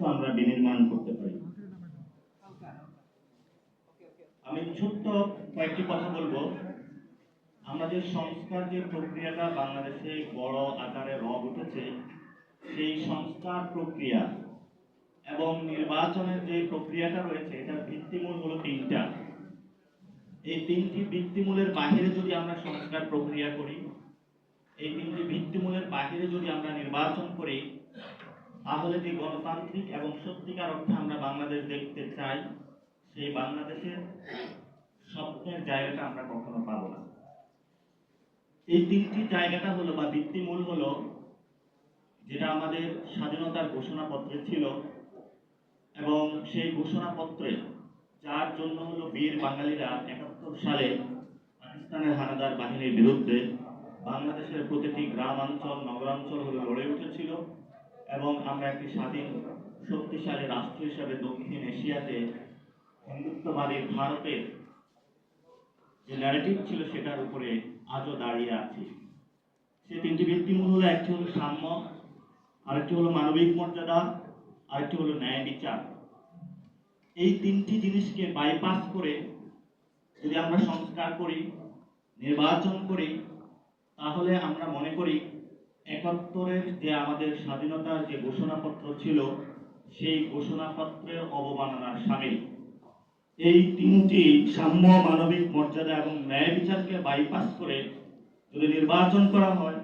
রাষ্ট্র আমরা বিনির্মাণ করতে পারি। আমি ছোট্ট কয়েকটি কথা বলব। আমাদের সংস্কার যে প্রক্রিয়াটা বাংলাদেশে বড় আকারে রব উঠেছে, সেই সংস্কার প্রক্রিয়া এবং নির্বাচনের যে প্রক্রিয়াটা রয়েছে, এটার ভিত্তিমূল হলো তিনটা। এই তিনটি ভিত্তিমূলের বাহিরে যদি আমরা সংস্কার প্রক্রিয়া করি, এই তিনটি ভিত্তিমূলের বাহিরে যদি আমরা নির্বাচন করি যে গণতান্ত্রিক এবং সত্যিকার অর্থে আমরা বাংলাদেশ দেখতে চাই, সেই বাংলাদেশের স্বপ্নের জায়গাটা আমরা কখনো পাবো না। এই তিনটি জায়গাটা হলো বা ভিত্তিমূল হলো যেটা আমাদের স্বাধীনতার ঘোষণাপত্রে ছিল এবং সেই ঘোষণাপত্রে যার জন্য হলো বীর বাঙালিরা একাত্তর সালে পাকিস্তানের হানাদার বাহিনীর বিরুদ্ধে বাংলাদেশের প্রতিটি গ্রামাঞ্চল নগরাঞ্চল হলো লড়ে উঠেছিল। এবং আমরা একটি স্বাধীন, শক্তিশালী রাষ্ট্র হিসাবে দক্ষিণ এশিয়াতে হিন্দুত্ববাদী ভারতের যে ন্যারেটিভ ছিল সেটার উপরে আজও দাঁড়িয়ে আছি। সে তিনটি ভিত্তিমূল হলো, একটি হলো সাম্য, আরেকটি হলো মানবিক মর্যাদা, আরেকটি হলো ন্যায় বিচার। এই তিনটি জিনিসকে বাইপাস করে যদি আমরা সংস্কার করি, নির্বাচন করি, তাহলে আমরা মনে করি একাত্তরের যে আমাদের স্বাধীনতার যে ঘোষণাপত্র ছিল, সেই ঘোষণাপত্রের অবমাননার সামিল। এই তিনটি সাম্য মানবিক মর্যাদা এবং ন্যায় বিচারকে বাইপাস করে যদি নির্বাচন করা হয়,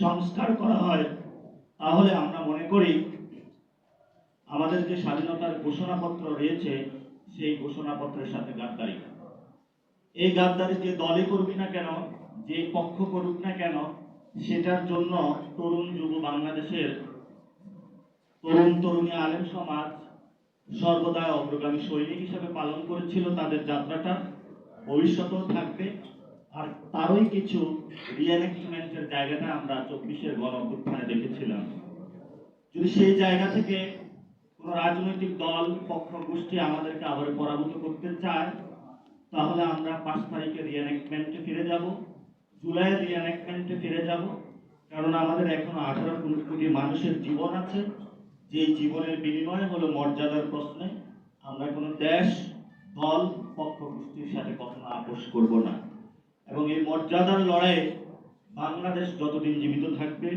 সংস্কার করা হয়, তাহলে আমরা মনে করি আমাদের যে স্বাধীনতার ঘোষণাপত্র রয়েছে, সেই ঘোষণাপত্রের সাথে গাদ্দারি। এই গাদ্দারি যে দলে করবি না কেন? যে পক্ষ করুক না কেন? সেটার জন্য তরুণ যুব বাংলাদেশের তরুণ তরুণী আলেম সমাজ সর্বদা অগ্রগামী সৈনিক হিসেবে পালন করেছিল তাদের যাত্রাটা। ভবিষ্যতেও থাকবে। আর তারই কিছু রিএনেক্টমেন্টের জায়গাটা আমরা চব্বিশের গণ অভ্যুত্থানে দেখেছিলাম। যদি সেই জায়গা থেকে কোন রাজনৈতিক দল, পক্ষ, গোষ্ঠী আমাদেরকে আবার পরাভূত করতে চায়, তাহলে আমরা পাঁচ তারিখে রিএনেক্টমেন্টে ফিরে যাব। জুলাই রিএনেক্টমেন্টে ফিরে যাব। কারণ আমাদের এখনও আঠারো কোটি মানুষের জীবন আছে। যে জীবনের বিনিময় হলো মর্যাদার প্রশ্নে আমরা কোনো দেশ, দল, পক্ষ, গোষ্ঠীর সাথে কখনো আপোষ করব না। এবং এই মর্যাদার লড়াইয়ে বাংলাদেশ যতদিন জীবিত থাকবে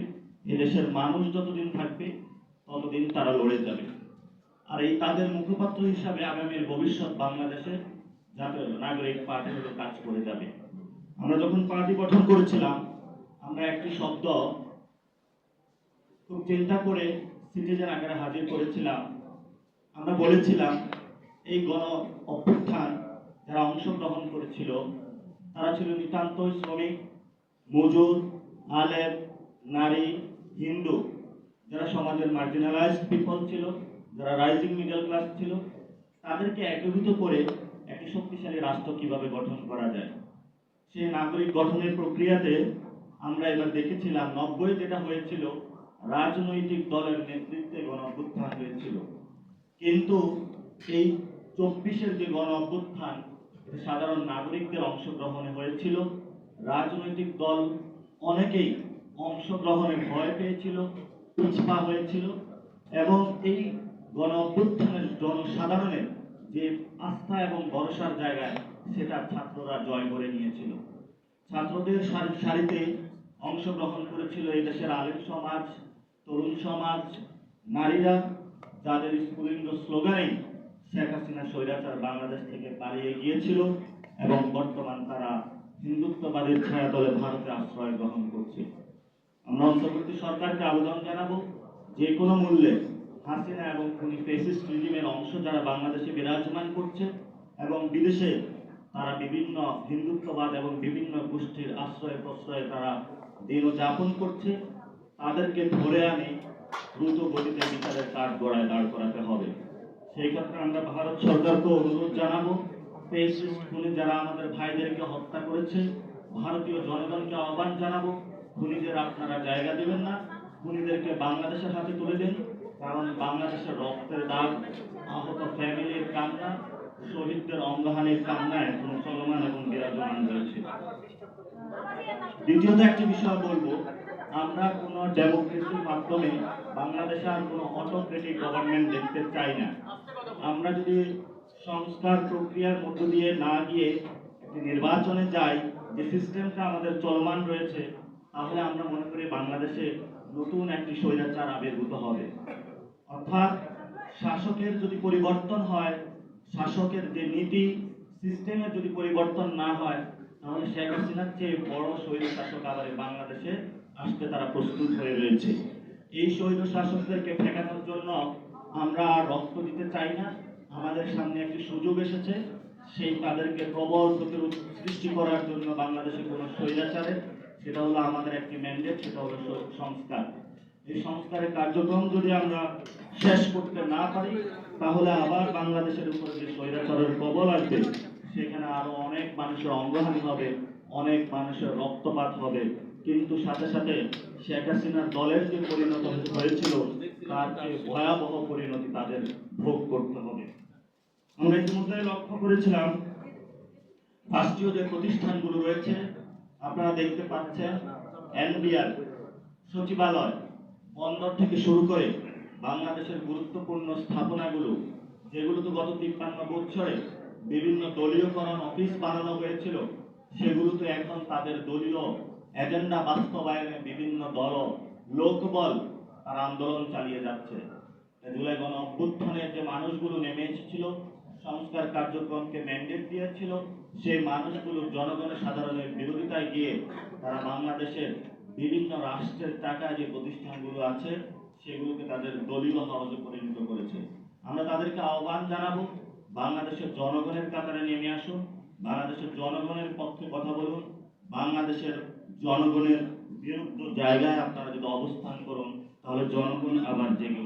এদেশের মানুষ যতদিন থাকবে, ততদিন তারা লড়ে যাবে। আর এই তাদের মুখপাত্র হিসাবে আগামীর ভবিষ্যৎ বাংলাদেশে জাতীয় নাগরিক পার্টি কাজ করে যাবে। আমরা যখন পার্টি গঠন করেছিলাম, আমরা একটি শব্দ খুব চিন্তা করে সিটিজেন আকারে হাজির করেছিলাম। আমরা বলেছিলাম, এই গণ অভ্যুত্থান যারা অংশগ্রহণ করেছিল, তারা ছিল নিতান্ত শ্রমিক, মজুর, আলেম, নারী, হিন্দু, যারা সমাজের মার্জিনালাইজড পিপল ছিল, যারা রাইজিং মিডল ক্লাস ছিল, তাদেরকে একীভূত করে একটি শক্তিশালী রাষ্ট্র কীভাবে গঠন করা যায়? সেই নাগরিক গঠনের প্রক্রিয়াতে আমরা এবার দেখেছিলাম নব্বই যেটা হয়েছিল, রাজনৈতিক দলের নেতৃত্বে গণ অভ্যুত্থান হয়েছিল। কিন্তু এই চব্বিশের যে গণ অভ্যুত্থান সাধারণ নাগরিকদের অংশগ্রহণে হয়েছিল। রাজনৈতিক দল অনেকেই অংশগ্রহণে ভয় পেয়েছিল, পিছপা হয়েছিল এবং এই গণ অভ্যুত্থানের জনসাধারণের যে আস্থা এবং ভরসার জায়গায় সেটা ছাত্ররা জয় করে নিয়েছিল। ছাত্রদের সারি- সারিতে অংশগ্রহণ করেছিল এই দেশের আলেম সমাজ, তরুণ সমাজ, নারীরা, যাদের স্ফুলিঙ্গ স্লোগানেই শেখ হাসিনা স্বৈরাচার বাংলাদেশ থেকে পালিয়ে গিয়েছিল এবং বর্তমান তারা হিন্দুত্ববাদের ছায়া ছায়াতলে ভারতে আশ্রয় গ্রহণ করছে। আমরা অন্তর্বর্তী সরকারকে আবেদন জানাব, যে কোনো মূল্যে হাসিনা এবং খুনি ফেসিস্ট রিজিমের অংশ যারা বাংলাদেশে বিরাজমান করছে এবং বিদেশে তারা বিভিন্ন হিন্দুত্ববাদ এবং বিভিন্ন গোষ্ঠীর আশ্রয় প্রশ্রয়ে তারা দিন যাপন করছে। তাদেরকে ধরে আনে দ্রুত গতিতে বিচারের কাঠ গড়ায় দাঁড় করাতে হবে। সেই ক্ষেত্রে আমরা ভারত সরকারকে অনুরোধ জানাব খুনি যারা আমাদের ভাইদেরকে হত্যা করেছে, ভারতীয় জনগণকে আহ্বান জানাব, খুনিদের আপনারা জায়গা দেবেন না, খুনিদেরকে বাংলাদেশের হাতে তুলে দিন, কারণ বাংলাদেশের রক্তের দাগ, আহত ফ্যামিলির কান্না শহীদদের অঙ্গহানির কান্না এখন চলমান এবং বিরাজমান রয়েছে। দ্বিতীয়ত একটি বিষয় বলব, আমরা কোনো ডেমোক্রেসির মাধ্যমে বাংলাদেশে আর কোনো অটোক্রেটিক গভর্নমেন্ট দেখতে চাই না। আমরা যদি সংস্কার প্রক্রিয়ার মধ্য দিয়ে না গিয়ে একটি নির্বাচনে যাই, যে সিস্টেমটা আমাদের চলমান রয়েছে, তাহলে আমরা মনে করি বাংলাদেশে নতুন একটি স্বৈরাচার আবির্ভূত হবে। অর্থাৎ শাসকের যদি পরিবর্তন হয় শাসকের যে নীতি সিস্টেমের যদি পরিবর্তন না হয়, তাহলে শেখ হাসিনার চেয়ে বড় স্বৈর শাসক আবার বাংলাদেশে আসতে তারা প্রস্তুত হয়ে রয়েছে। এই স্বৈর শাসকদেরকে ঠেকানোর জন্য আমরা আর রক্ত দিতে চাই না। আমাদের সামনে একটি সুযোগ এসেছে। সেই তাদেরকে প্রবল প্রতিরোধ সৃষ্টি করার জন্য বাংলাদেশে কোনো স্বৈরাচারের সেটা হলো আমাদের একটি ম্যান্ডেট সেটা হলো সংস্কার। এই সংস্কারের কার্যক্রম যদি আমরা শেষ করতে না পারি, তাহলে আবার বাংলাদেশের উপরে যে স্বৈরাচারের কবল আসবে, সেখানে আরও অনেক মানুষের অঙ্গহানি হবে, অনেক মানুষের রক্তপাত হবে। কিন্তু সাথে সাথে শেখ হাসিনার দলের যে পরিণত হয়েছিল, তার চেয়ে ভয়াবহ পরিণতি তাদের ভোগ করতে হবে। আমরা ইতিমধ্যে লক্ষ্য করেছিলাম, রাষ্ট্রীয় যে প্রতিষ্ঠানগুলো রয়েছে, আপনারা দেখতে পাচ্ছেন, এনবিআর, সচিবালয়, বন্দর থেকে শুরু করে বাংলাদেশের গুরুত্বপূর্ণ স্থাপনাগুলো, যেগুলো তো গত তিপ্পান্ন বছরে বিভিন্ন দলীয়করণ অফিস বানানো হয়েছিল, সেগুলো তো এখন তাদের দলীয় এজেন্ডা বাস্তবায়নে বিভিন্ন দল, লোকবল তার আন্দোলন চালিয়ে যাচ্ছে। জুলাই গণ অভ্যুত্থানের যে মানুষগুলো নেমে এসেছিল, সংস্কার কার্যক্রমকে ম্যান্ডেট দিয়েছিল, সেই মানুষগুলো জনগণের সাধারণের বিরোধিতায় গিয়ে তারা বাংলাদেশের বিভিন্ন রাষ্ট্রের টাকা যে প্রতিষ্ঠানগুলো আছে সেগুলোকে তাদের দলীয় হাউসে পরিণত করেছে। আমরা তাদেরকে আহ্বান জানাব, বাংলাদেশের জনগণের কাতারে নেমে আসুন, বাংলাদেশের জনগণের পক্ষে কথা বলুন, বাংলাদেশের জনগণের বিরুদ্ধ জায়গায় আপনারা যদি অবস্থান করুন, তাহলে জনগণ আবার জেগে